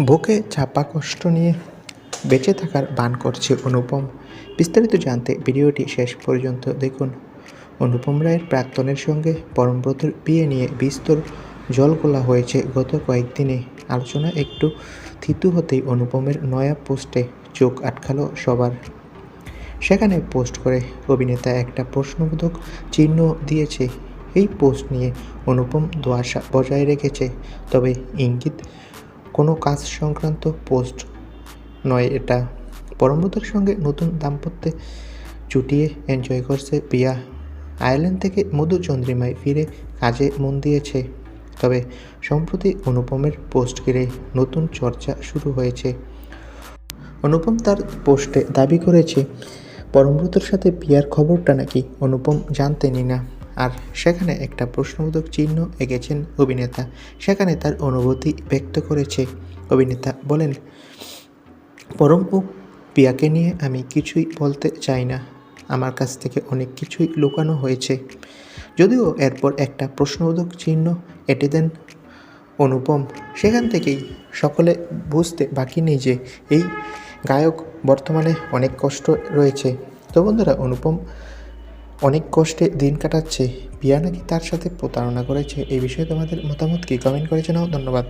বুকে চাপা কষ্ট নিয়ে বেঁচে থাকার বান করছে অনুপম। বিস্তারিত জানতে ভিডিওটি শেষ পর্যন্ত দেখুন। অনুপম রায়ের প্রাক্তনের সঙ্গে পরমব্রতর বিয়ে নিয়ে বিস্তর জলগোলা হয়েছে গত কয়েকদিনে। আলোচনা একটু থিতু হতেই অনুপমের নয়া পোস্টে চোখ আটকালো সবার। সেখানে পোস্ট করে অভিনেতা একটা প্রশ্নবোধক চিহ্ন দিয়েছে। এই পোস্ট নিয়ে অনুপম দোয়াশা বজায় রেখেছে। তবে ইঙ্গিত কোনো কাজ সংক্রান্ত পোস্ট নয় এটা। পরমব্রতর সঙ্গে নতুন দাম্পত্যে চুটিয়ে এনজয় করছে পিয়া আয়ারল্যান্ড থেকে মধু চন্দ্রিমায় ফিরে কাজে মন দিয়েছে। তবে সম্প্রতি অনুপমের পোস্ট ঘিরে নতুন চর্চা শুরু হয়েছে। অনুপম তার পোস্টে দাবি করেছে পরমব্রতর সাথে বিয়ার খবরটা নাকি অনুপম জানতেনই না। আর সেখানে একটা প্রশ্নবোধক চিহ্ন এঁকেছেন অভিনেতা। সেখানে তার অনুভূতি ব্যক্ত করেছে। অভিনেতা বলেন, পরম ও পিয়াকে নিয়ে আমি কিছুই বলতে চাই না। আমার কাছ থেকে অনেক কিছুই লুকানো হয়েছে। যদিও এরপর একটা প্রশ্নবোধক চিহ্ন এঁটে দেন অনুপম। সেখান থেকেই সকলে বুঝতে বাকি নেই যে এই গায়ক বর্তমানে অনেক কষ্ট রয়েছে। তো বন্ধুরা, অনুপম অনেক কষ্টে দিন কাটাচ্ছে। পিয়া নাকি তার সাথে প্রতারণা করেছে? এই বিষয়ে তোমাদের মতামত কি? কমেন্ট করে জানাও। ধন্যবাদ।